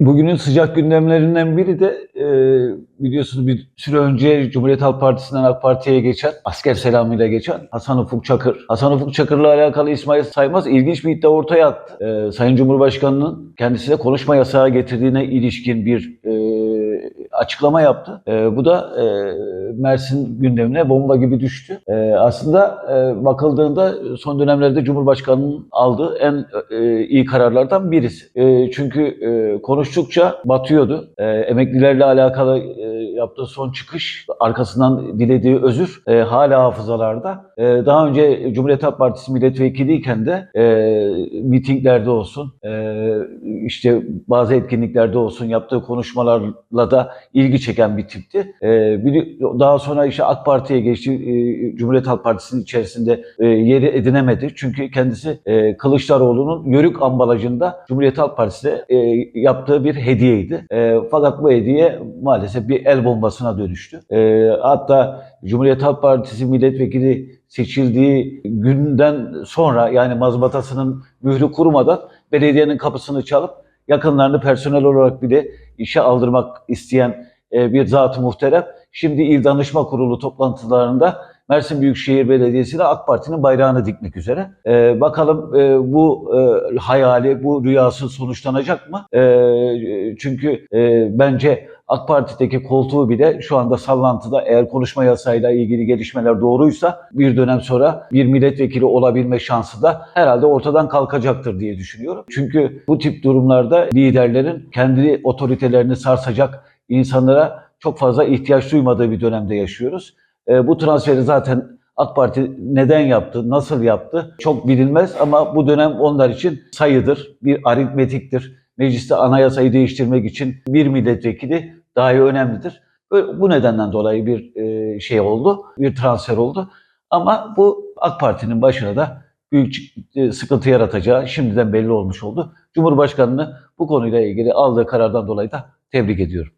Bugünün sıcak gündemlerinden biri de e, biliyorsunuz bir süre önce Cumhuriyet Halk Partisi'nden AK Parti'ye geçen, asker selamıyla geçen Hasan Ufuk Çakır. Hasan Ufuk Çakır'la alakalı İsmail Saymaz ilginç bir iddia ortaya attı. E, Sayın Cumhurbaşkanı'nın kendisine konuşma yasağı getirdiğine ilişkin bir e, açıklama yaptı. E, bu da e, Mersin gündemine bomba gibi düştü. E, aslında e, bakıldığında son dönemlerde Cumhurbaşkanı'nın aldığı en e, iyi kararlardan birisi. E, çünkü e, konuştukça batıyordu. E, emeklilerle alakalı e, yaptığı son çıkış, arkasından dilediği özür e, hala hafızalarda. E, daha önce Cumhuriyet Halk Partisi milletvekiliyken de e, mitinglerde olsun, e, işte bazı etkinliklerde olsun yaptığı konuşmalarla da ilgi çeken bir tipti. E, bili- daha sonra işte AK Parti'ye geçti. E, Cumhuriyet Halk Partisi'nin içerisinde e, yeri edinemedi. Çünkü kendisi e, Kılıçdaroğlu'nun yörük ambalajında Cumhuriyet Halk Partisi'ne yaptığı bir hediyeydi. Fakat bu hediye maalesef bir el bombasına dönüştü. Hatta Cumhuriyet Halk Partisi milletvekili seçildiği günden sonra yani mazbatasının mührü kurumadan belediyenin kapısını çalıp yakınlarını personel olarak bile işe aldırmak isteyen e, bir zat-ı muhterem şimdi İl Danışma Kurulu toplantılarında Mersin Büyükşehir Belediyesi'ne AK Parti'nin bayrağını dikmek üzere. E, bakalım e, bu e, hayali, bu rüyası sonuçlanacak mı? E, çünkü e, bence AK Parti'deki koltuğu bile şu anda sallantıda eğer konuşma yasayla ilgili gelişmeler doğruysa bir dönem sonra bir milletvekili olabilme şansı da herhalde ortadan kalkacaktır diye düşünüyorum. Çünkü bu tip durumlarda liderlerin kendi otoritelerini sarsacak insanlara çok fazla ihtiyaç duymadığı bir dönemde yaşıyoruz. E, bu transferi zaten AK Parti neden yaptı, nasıl yaptı çok bilinmez ama bu dönem onlar için sayıdır, bir aritmetiktir. Mecliste anayasayı değiştirmek için bir milletvekili dahi önemlidir. Bu nedenden dolayı bir e, şey oldu, bir transfer oldu. Ama bu AK Parti'nin başına da büyük e, sıkıntı yaratacağı şimdiden belli olmuş oldu. Cumhurbaşkanını bu konuyla ilgili aldığı karardan dolayı da tebrik ediyorum.